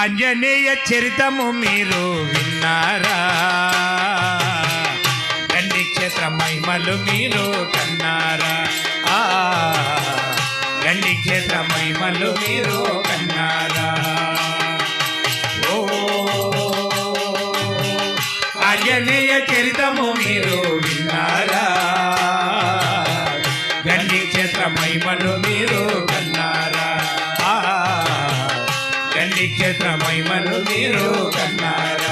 ఆంజనేయ చరితము మీరు విన్నారా? గండి క్షేత్ర మహిమలు మీరు కన్నారా? ఆ గండి క్షేత్ర మహిమలు మీరు కన్నారా? ఓ ఆంజనేయ చరితము మీరు విన్నారా? గండి క్షేత్ర మహిమలు గండి మను మీరు కన్నారా?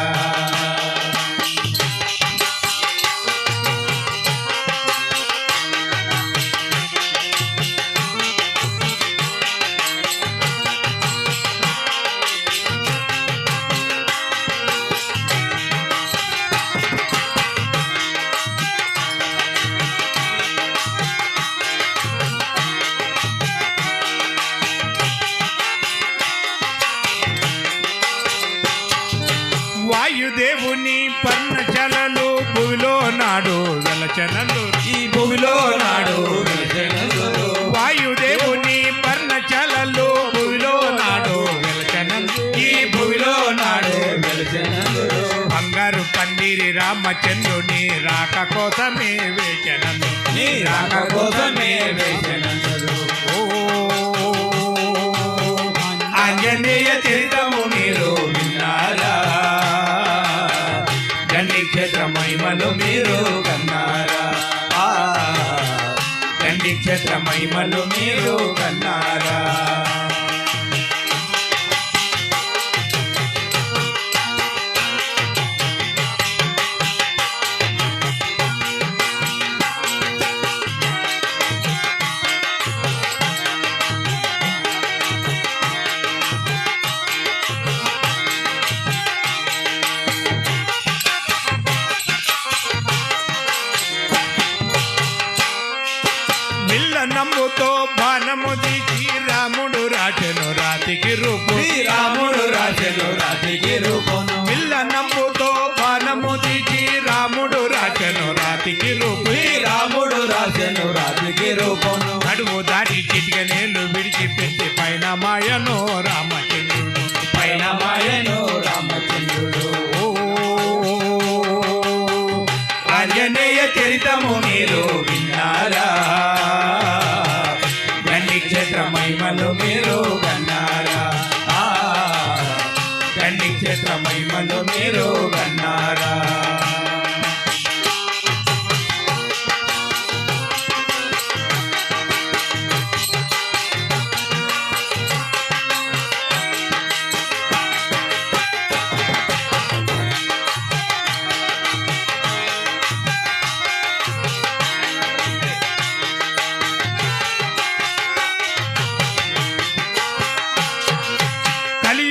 దేవుని పర్ణచలలు భూమిలో నాడు వెలచనలు ఈ భూమిలో నాడు వెలిసినందులు. వాయుదేవుని పర్ణచలలు భూమిలో నాడు వెలచనలు ఈ భూమిలో నాడు బంగారు పందిరి రామచంద్రుని రాక కోసమే వేచనలు నీ రాక కోసమే వేచనలు మహిమను మీరు కన్నారా? ఆ, గండి క్షేత్ర మహిమను మీరు కన్నారా? నమ్ముతో బాణము దిగి రాముడు రాచెను రాతికి రూపు. శ్రీరాముడు రాజను రాతికి రూపను. మిల్ల నమ్ముతో బాణము దిగి రాముడు రాచెను రాతికి రూపు. శ్రీరాముడు రాజను రాతికి రూపను. నడుము దాటి చిటిక నేలు విడిచిపెట్టి పైన మాయను రామచంద్రుడు. పైన మాయను రామచంద్రుడు. ఓ ఆంజనేయ చరితము మీరు మీరు కన్నారా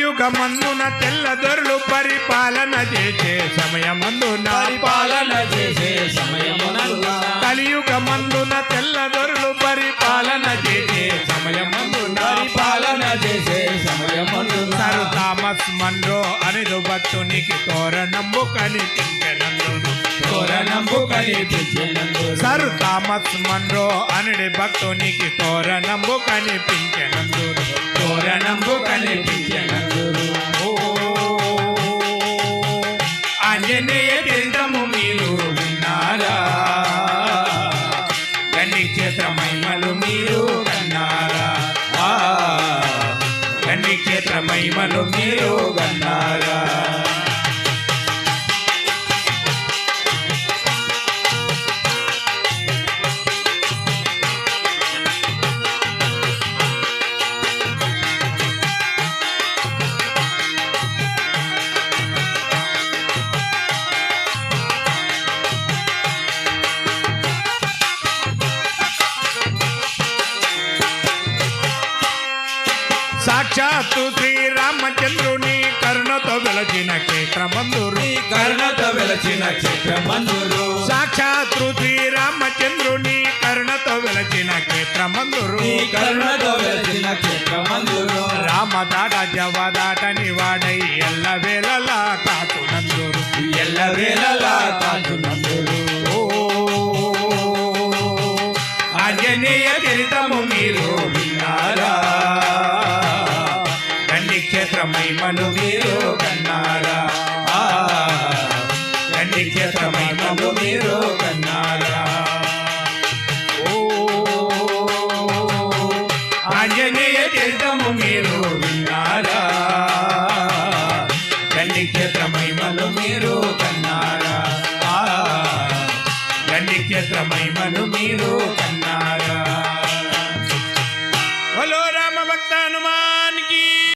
కలియుగ మందున తెల్లదొరలు పరిపాలన చేసే సమయమందున పరిపాలన చేసే సమయమునందు కలియుగ మందున తెల్లదొరలు పరిపాలన చేసే సమయమందున పరిపాలన చేసే సమయమునందు సరు థామస్ మన్రో అనిదు భక్తునికి తోరణంబు కనిపించనందును తోరణంబు కనిపించినందు సరు థామస్ మన్రో అనడి భక్తునికి తోరణంబు కనిపించనందును తోరణంబు కనిపించినందు ఓ ఆంజనేయ చరితము మీరు విన్నారా? క్షేత్ర మహిమలు మీరు కన్నారా? క్షేత్ర మహిమలు మీరు కన్నారా? సాక్షాత్తు శ్రీరామచంద్రుని కరుణతో వెలచిన క్షేత్రమందురు. కరుణతో వెలచిన క్షేత్రమందురు. సాక్షాత్తు శ్రీరామచంద్రుని కరుణతో వెలచిన క్షేత్రమందురు. నీ కరుణతో వెలచిన క్షేత్రమందురు. రామదాట జవదాటని వాడై ఎల్ల వేళలా కాకునందురు ఎల్ల వేళలా ఆంజనేయ మను మీరు కన్నారా ఆ, మను మీరు కన్నారా ఓ ఆంజనేయ తీర్థము మీరు విన్నారా? గండి మను మీరు కన్నారా ఆ, మను మీరు కన్నారా